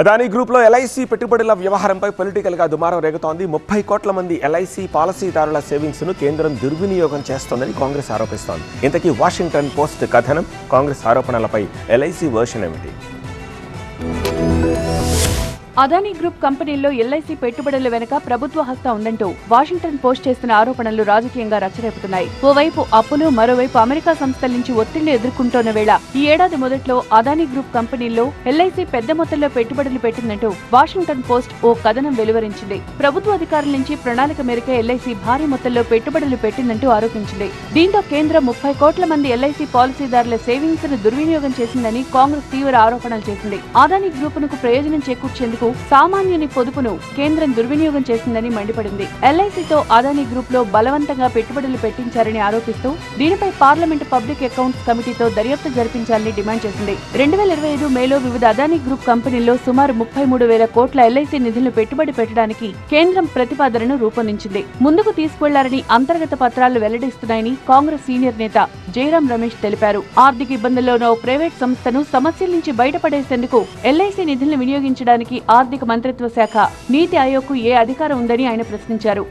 అదానీ గ్రూప్లో ఎల్ఐసి పెట్టుబడుల వ్యవహారంపై పొలిటికల్గా దుమారం రేగుతోంది. ముప్పై కోట్ల మంది ఎల్ఐసి పాలసీదారుల సేవింగ్స్ను కేంద్రం దుర్వినియోగం చేస్తోందని కాంగ్రెస్ ఆరోపిస్తోంది. ఇంతకీ వాషింగ్టన్ పోస్ట్ కథనం కాంగ్రెస్ ఆరోపణలపై ఎల్ఐసి వర్షన్ ఏమిటి? అదానీ గ్రూప్ కంపెనీల్లో ఎల్ఐసి పెట్టుబడుల వెనుక ప్రభుత్వ హస్త ఉందంటూ వాషింగ్టన్ పోస్ట్ చేస్తున్న ఆరోపణలు రాజకీయంగా రచ్చరేపుతున్నాయి. ఓవైపు అప్పులు మరోవైపు అమెరికా సంస్థల నుంచి ఒత్తిళ్ళు ఎదుర్కొంటున్న వేళ ఈ ఏడాది మొదట్లో అదానీ గ్రూప్ కంపెనీల్లో ఎల్ఐసి పెద్ద మొత్తంలో పెట్టుబడులు పెట్టిందంటూ వాషింగ్టన్ పోస్ట్ ఓ కథనం వెలువరించింది. ప్రభుత్వ అధికారుల నుంచి ప్రణాళిక మేరకే ఎల్ఐసి భారీ మొత్తంలో పెట్టుబడులు పెట్టిందంటూ ఆరోపించింది. దీంతో కేంద్రం ముప్పై కోట్ల మంది ఎల్ఐసి పాలసీదారుల సేవింగ్స్ను దుర్వినియోగం చేసిందని కాంగ్రెస్ తీవ్ర ఆరోపణలు చేసింది. అదానీ గ్రూపునకు ప్రయోజనం చేకూర్చేందుకు సామాన్యుని పొదుపును కేంద్రం దుర్వినియోగం చేసిందని మండిపడింది. ఎల్ఐసితో అదానీ గ్రూప్లో బలవంతంగా పెట్టుబడులు పెట్టించారని ఆరోపిస్తూ దీనిపై పార్లమెంట్ పబ్లిక్ అకౌంట్స్ కమిటీతో దర్యాప్తు జరిపించాలని డిమాండ్ చేసింది. రెండు వేల ఇరవై ఐదు మేలో వివిధ అదానీ గ్రూప్ కంపెనీల్లో సుమారు ముప్పై మూడు వేల కోట్ల ఎల్ఐసి నిధులను పెట్టుబడి పెట్టడానికి కేంద్రం ప్రతిపాదనను రూపొందించింది. ముందుకు తీసుకెళ్ళారని అంతర్గత పత్రాలు వెల్లడిస్తున్నాయని కాంగ్రెస్ సీనియర్ నేత జయరాం రమేష్ తెలిపారు. ఆర్థిక ఇబ్బందుల్లో ఉన్న ఓ ప్రైవేట్ సంస్థను సమస్యల నుంచి బయటపడేసేందుకు ఎల్ఐసి నిధులను వినియోగించడానికి ఆర్థిక మంత్రిత్వ శాఖ నీతి ఆయోగ్కు ఏ అధికారం ఉందని ఆయన ప్రశ్నించారు.